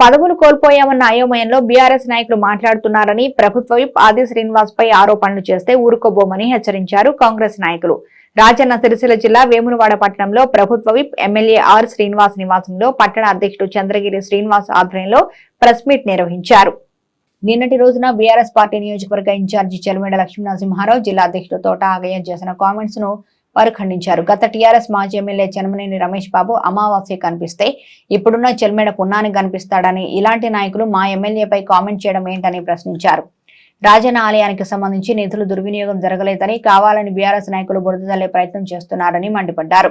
పదవులు కోల్పోయామన్న అయోమయంలో బీఆర్ఎస్ నాయకులు మాట్లాడుతున్నారని ప్రభుత్వ విప్ ఆది శ్రీనివాస్ పై ఆరోపణలు చేస్తే ఊరుకోబోమని హెచ్చరించారు కాంగ్రెస్ నాయకులు. రాజన్న సిరిసిల్ల జిల్లా వేమునవాడ పట్టణంలో ప్రభుత్వ విప్ ఎమ్మెల్యే ఆర్ శ్రీనివాస్ నివాసంలో పట్టణ అధ్యక్షుడు చంద్రగిరి శ్రీనివాస్ ఆధ్వర్యంలో ప్రెస్ మీట్ నిర్వహించారు. నిన్నటి రోజున బీఆర్ఎస్ పార్టీ నియోజకవర్గ ఇన్ఛార్జి చెలమేడ లక్ష్మీనరసింహారావు జిల్లా అధ్యక్షుడు తోట ఆగయ్య చేసిన కామెంట్స్ను వారు ఖండించారు. గత టీఆర్ఎస్ మాజీ ఎమ్మెల్యే చెనమనేని రమేష్ బాబు అమావాస్య కనిపిస్తే ఇప్పుడున్న చెల్మేడ పున్నాని కనిపిస్తాడని ఇలాంటి నాయకులు మా ఎమ్మెల్యేపై కామెంట్ చేయడం ఏంటని ప్రశ్నించారు. రాజన్న ఆలయానికి సంబంధించి నిధులు దుర్వినియోగం జరగలేదని కావాలని బీఆర్ఎస్ నాయకులు బురదజల్లే ప్రయత్నం చేస్తున్నారని మండిపడ్డారు.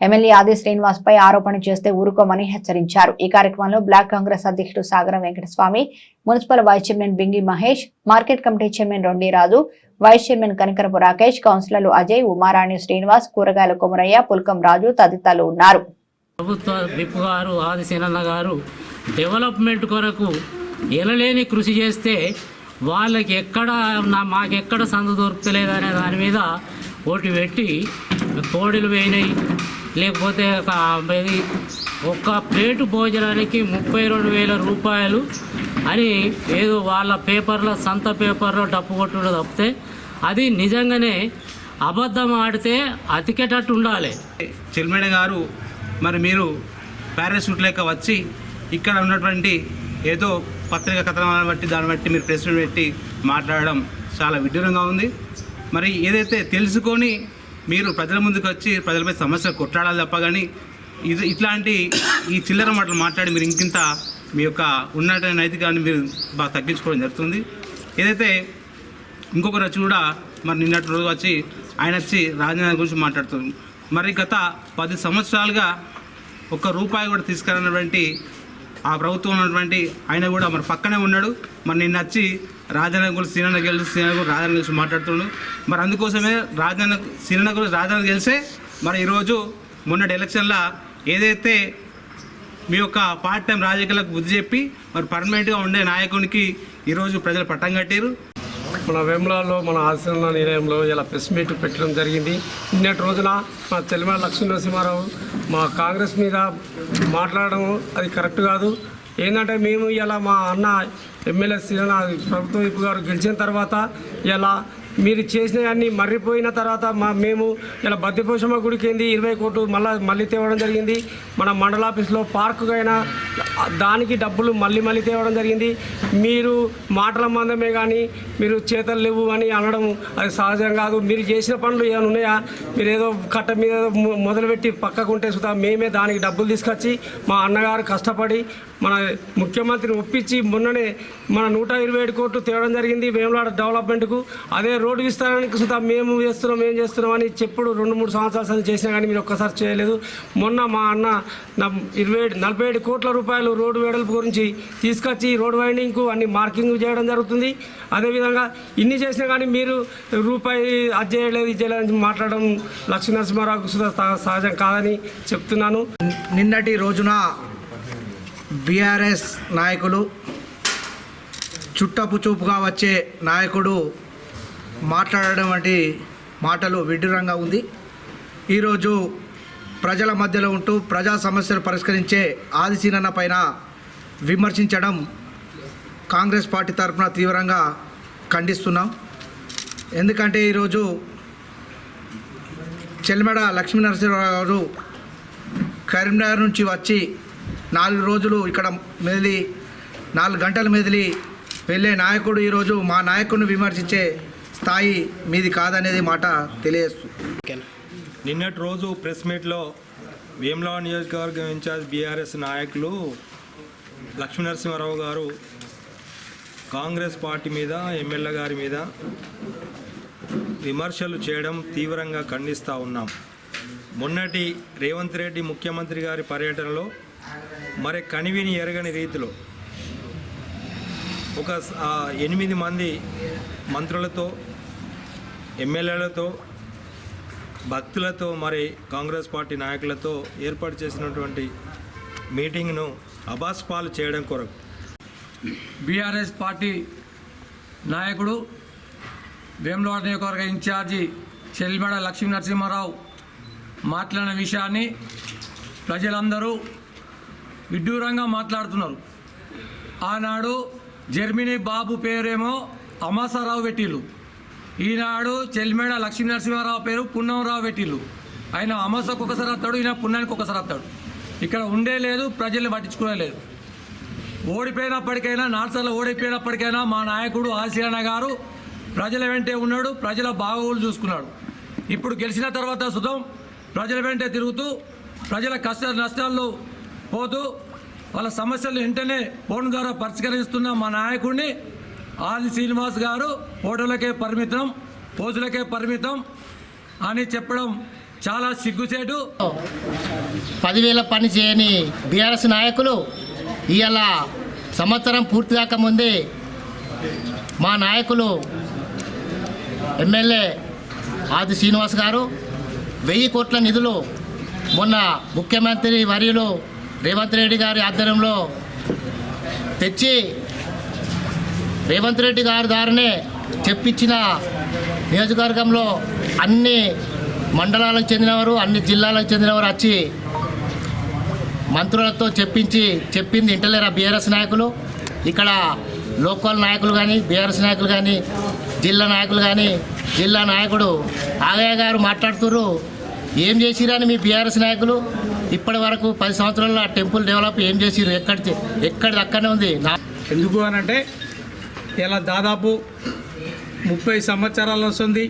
ఎమ్మెల్యే ఆది శ్రీనివాస్ పై ఆరోపణ చేస్తే ఊరుకోమని హెచ్చరించారు. ఈ కార్యక్రమంలో బ్లాక్ కాంగ్రెస్ అధ్యక్షుడు Sagaram Venkataswamy municipal vice chairman Bingi Mahesh market committee chairman Rondiraju vice chairman Kanakarapu Rakesh కౌన్సిలర్లు అజయ్ ఉమారాణి శ్రీనివాస్ కూరగాయల కొమరయ్య పుల్కం రాజు తదితరులు ఉన్నారు. ప్రభుత్వ విప్ గారు ఆదిశేనన్న గారు డెవలప్మెంట్ కొరకు ఎనలేని కృషి చేస్తే వాళ్ళకి ఎక్కడ నా మాకెక్కడ సందు దొరుకుతలేదనే దాని మీద ఓటు పెట్టి కోడిలు వేయినాయి లేకపోతే ఒక ఇది ప్లేటు భోజనానికి ముప్పై రెండు వేల రూపాయలు అని ఏదో వాళ్ళ పేపర్లో సంత పేపర్లో డప్పు కొట్టుడు తప్పితే అది నిజంగానే అబద్ధం ఆడితే అతికేటట్టు ఉండాలి. చిల్మేడ గారు మరి మీరు పారాషూట్ లేక వచ్చి ఇక్కడ ఉన్నటువంటి ఏదో పత్రిక కథనాలను బట్టి దాన్ని బట్టి మీరు ప్రెస్ పెట్టి మాట్లాడడం చాలా విడ్డూరంగా ఉంది. మరి ఏదైతే తెలుసుకొని మీరు ప్రజల ముందుకు వచ్చి ప్రజలపై సమస్యలు కొట్లాడాలి తప్ప కానీ ఇది ఇట్లాంటి ఈ చిల్లర మాటలు మాట్లాడి మీరు ఇంకింత మీ యొక్క ఉన్నత నైతికాన్ని మీరు బాగా తగ్గించుకోవడం జరుగుతుంది. ఏదైతే ఇంకొకరు వచ్చి కూడా మరి నిన్నటి రోజు వచ్చి ఆయన వచ్చి రాజధాని గురించి మాట్లాడుతుంది. మరి గత పది సంవత్సరాలుగా ఒక్క రూపాయి కూడా తీసుకురానటువంటి ఆ ప్రభుత్వం ఉన్నటువంటి ఆయన కూడా మరి పక్కనే ఉన్నాడు. మరి నిన్న వచ్చి రాజన్న గురించి సీనన్న గెలిచి సీనన్న గురించి రాజధాని గురించి మాట్లాడుతున్నాడు మరి అందుకోసమే రాజన్న సీనన్న గురించి రాజధాని గెలిస్తే మరి ఈరోజు మొన్నటి ఎలక్షన్లో ఏదైతే మీ యొక్క పార్ట్ టైం రాజకీయాలకు బుద్ధి చెప్పి మరి పర్మనెంట్గా ఉండే నాయకునికి ఈరోజు ప్రజలు పట్టం కట్టారు మన వేములాలో మన ఆశ్రమ నిలయంలో ఇలా ప్రెస్ మీట్ పెట్టడం జరిగింది. నిన్నటి రోజున మా తెలంగాణ లక్ష్మీ నరసింహారావు మా కాంగ్రెస్ మీద మాట్లాడడం అది కరెక్ట్ కాదు. ఏంటంటే మేము ఇలా మా అన్న ఎమ్మెల్యే శ్రీన ప్రభుత్వ వైపు గారు గెలిచిన తర్వాత ఇలా మీరు చేసినవన్నీ మర్రిపోయిన తర్వాత మా మేము ఇలా బద్దిపోషమ్మ గుడికి ఏంది ఇరవై కోట్లు మళ్ళీ మళ్ళీ తేవడం జరిగింది. మన మండలాఫీస్లో పార్కుకైనా దానికి డబ్బులు మళ్ళీ మళ్ళీ తేవడం జరిగింది. మీరు మాటల మందమే కానీ మీరు చేతలు లేవు అని అనడం అది సహజం కాదు. మీరు చేసిన పనులు ఏమైనా ఉన్నాయా? మీరు ఏదో కట్ట మీద మొ- మొదలుపెట్టి పక్కకుంటే సుతా మేమే దానికి డబ్బులు తీసుకొచ్చి మా అన్నగారు కష్టపడి మన ముఖ్యమంత్రిని ఒప్పించి మొన్ననే మన నూట ఇరవై ఏడు కోట్లు తేవడం జరిగింది వేములాడ డెవలప్మెంట్కు. అదే రోడ్డు విస్తరణకు సుతా మేము చేస్తున్నాం ఏం చేస్తున్నాం అని చెప్పుడు రెండు మూడు సంవత్సరాల సంది చేసినా కానీ మీరు ఒక్కసారి చేయలేదు. మొన్న మా అన్న నా ఇరవై నలభై ఏడు కోట్ల రూపాయలు రోడ్డు వెడల్పు గురించి తీసుకొచ్చి రోడ్ వైండింగ్కు అన్ని మార్కింగ్ చేయడం జరుగుతుంది. అదేవిధంగా ఇన్ని చేసినా కానీ మీరు రూపాయి అది చేయలేదు ఇది చేయలేదు మాట్లాడడం లక్ష్మీ నరసింహారావు సుధా సహజం కాదని చెప్తున్నాను. నిన్నటి రోజున బీఆర్ఎస్ నాయకులు చుట్టపు చూపుగా వచ్చే నాయకుడు మాట్లాడడం వంటి మాటలు విడ్డూరంగా ఉంది. ఈరోజు ప్రజల మధ్యలో ఉంటూ ప్రజా సమస్యలు పరిష్కరించే ఆదిశీనన్న పైన విమర్శించడం కాంగ్రెస్ పార్టీ తరఫున తీవ్రంగా ఖండిస్తున్నాం. ఎందుకంటే ఈరోజు చెల్మెడ లక్ష్మీ నరసింహరావు గారు కరీంనగర్ నుంచి వచ్చి నాలుగు రోజులు ఇక్కడ మెదిలి నాలుగు గంటలు మెదిలి వెళ్ళే నాయకుడు ఈరోజు మా నాయకుడిని విమర్శించే స్థాయి మీది కాదనేది మాట తెలియజేస్తుంది నిన్నటి రోజు ప్రెస్ మీట్లో వేములవాడ నియోజకవర్గం ఇన్ఛార్జ్ బీఆర్ఎస్ నాయకులు లక్ష్మీనరసింహారావు గారు కాంగ్రెస్ పార్టీ మీద ఎమ్మెల్యే గారి మీద విమర్శలు చేయడం తీవ్రంగా ఖండిస్తూ ఉన్నాం. మొన్నటి రేవంత్ రెడ్డి ముఖ్యమంత్రి గారి పర్యటనలో మరి కనివిని ఎరగని రీతిలో ఒక స- ఎనిమిది మంది మంత్రులతో ఎమ్మెల్యేలతో భక్తులతో మరి కాంగ్రెస్ పార్టీ నాయకులతో ఏర్పాటు చేసినటువంటి మీటింగ్ను అబాస్పాలు చేయడం కొరకు. బీఆర్ఎస్ పార్టీ నాయకుడు వేములవాడ నియోజకవర్గ ఇన్ఛార్జి చెల్లిమడ లక్ష్మీ నరసింహారావు మాట్లాడిన విషయాన్ని ప్రజలందరూ విడ్డూరంగా మాట్లాడుతున్నారు. ఆనాడు జర్మనీ బాబు పేరేమో అమాసారావు పెట్టిళ్ళు. ఈనాడు చెల్లిమేడ లక్ష్మీ నరసింహారావు పేరు పున్నంరావు పెట్టిళ్ళు ఆయన అమాసకు ఒకసారి వస్తాడు ఈయన పుణ్యానికి ఒకసారి వస్తాడు ఇక్కడ ఉండే లేదు ప్రజల్ని పట్టించుకునే లేదు. ఓడిపోయినప్పటికైనా నాట్సార్లు ఓడిపోయినప్పటికైనా మా నాయకుడు ఆసియాన గారు ప్రజల వెంటే ఉన్నాడు ప్రజల బాగోగులు చూసుకున్నాడు. ఇప్పుడు గెలిచిన తర్వాత సుతం ప్రజల వెంటే తిరుగుతూ ప్రజల కష్ట నష్టాల్లో పోతూ వాళ్ళ సమస్యలు వెంటనే ఫోన్ ద్వారా పరిష్కరిస్తున్న మా నాయకుడిని ఆది శ్రీనివాస్ గారు ఫోటోలకే పరిమితం పోజులకే పరిమితం అని చెప్పడం చాలా సిగ్గుచేటు పదివేల పని చేయని బీఆర్ఎస్ నాయకులు ఇవాళ సంవత్సరం పూర్తి కాకముందే మా నాయకులు ఎమ్మెల్యే ఆది శ్రీనివాస్ గారు వెయ్యి కోట్ల నిధులు మొన్న ముఖ్యమంత్రి వర్యులు రేవంత్ రెడ్డి గారి ఆధ్వర్యంలో తెచ్చి రేవంత్ రెడ్డి గారి దారినే చెప్పించిన నియోజకవర్గంలో అన్ని మండలాలకు చెందినవారు అన్ని జిల్లాలకు చెందినవారు వచ్చి మంత్రులతో చెప్పించి చెప్పింది ఇంటలేరా బీఆర్ఎస్ నాయకులు? ఇక్కడ లోకల్ నాయకులు కానీ బీఆర్ఎస్ నాయకులు కానీ జిల్లా నాయకులు కానీ జిల్లా నాయకుడు ఆగయ్య గారు మాట్లాడుతున్నారు ఏం చేసిరని మీ బీఆర్ఎస్ నాయకులు? ఇప్పటి వరకు పది సంవత్సరాల్లో ఆ టెంపుల్ డెవలప్ ఏం చేసిరు ఎక్కడ ఎక్కడిది అక్కడనే ఉంది. ఎందుకు అనంటే ఇలా దాదాపు ముప్పై సంవత్సరాలు వస్తుంది.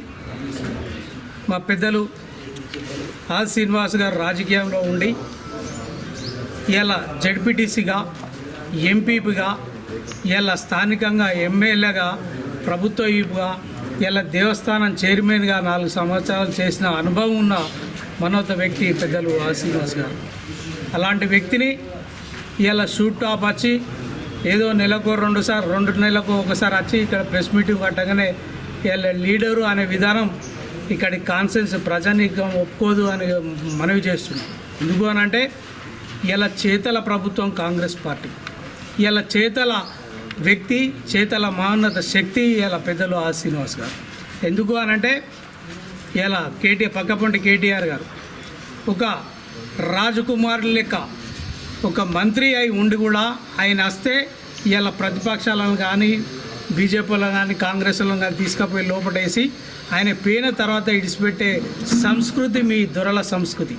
మా పెద్దలు ఆర్ శ్రీనివాస్ గారు రాజకీయంలో ఉండి ఇలా జడ్పీటీసీగా ఎంపీపీగా ఇలా స్థానికంగా ఎమ్మెల్యేగా ప్రభుత్వ ఈపుగా ఇలా దేవస్థానం చైర్మన్గా నాలుగు సంవత్సరాలు చేసిన అనుభవం ఉన్న మనోత వ్యక్తి పెద్దలు ఆర్ శ్రీనివాస్ గారు. అలాంటి వ్యక్తిని ఇలా షూట్ టాప్ వచ్చి ఏదో నెలకు రెండు సార్ రెండు నెలలకు ఒకసారి వచ్చి ఇక్కడ ప్రెస్ మీటింగ్ పట్టగానే వీళ్ళ లీడరు అనే విధానం ఇక్కడి కాన్సెన్స్ ప్రజానీకం ఒప్పుకోదు అని మనవి చేస్తున్నాం. ఎందుకు అని అంటే ఇలా చేతల ప్రభుత్వం కాంగ్రెస్ పార్టీ. ఇలా చేతల వ్యక్తి చేతల మహోన్నత శక్తి ఇలా పెద్దలు ఆ శ్రీనివాస్ గారు. ఎందుకు అనంటే ఇలా కేటీఆర్ పక్కపంటి కేటీఆర్ గారు ఒక రాజకుమారుల లెక్క ఒక మంత్రి అయి ఉండి కూడా ఆయన వస్తే ఇలా ప్రతిపక్షాలను కానీ బీజేపీలో కానీ కాంగ్రెస్లో కానీ తీసుకుపోయి లోపటేసి ఆయన పోయిన తర్వాత ఇడిచిపెట్టే సంస్కృతి మీ దొరల సంస్కృతి.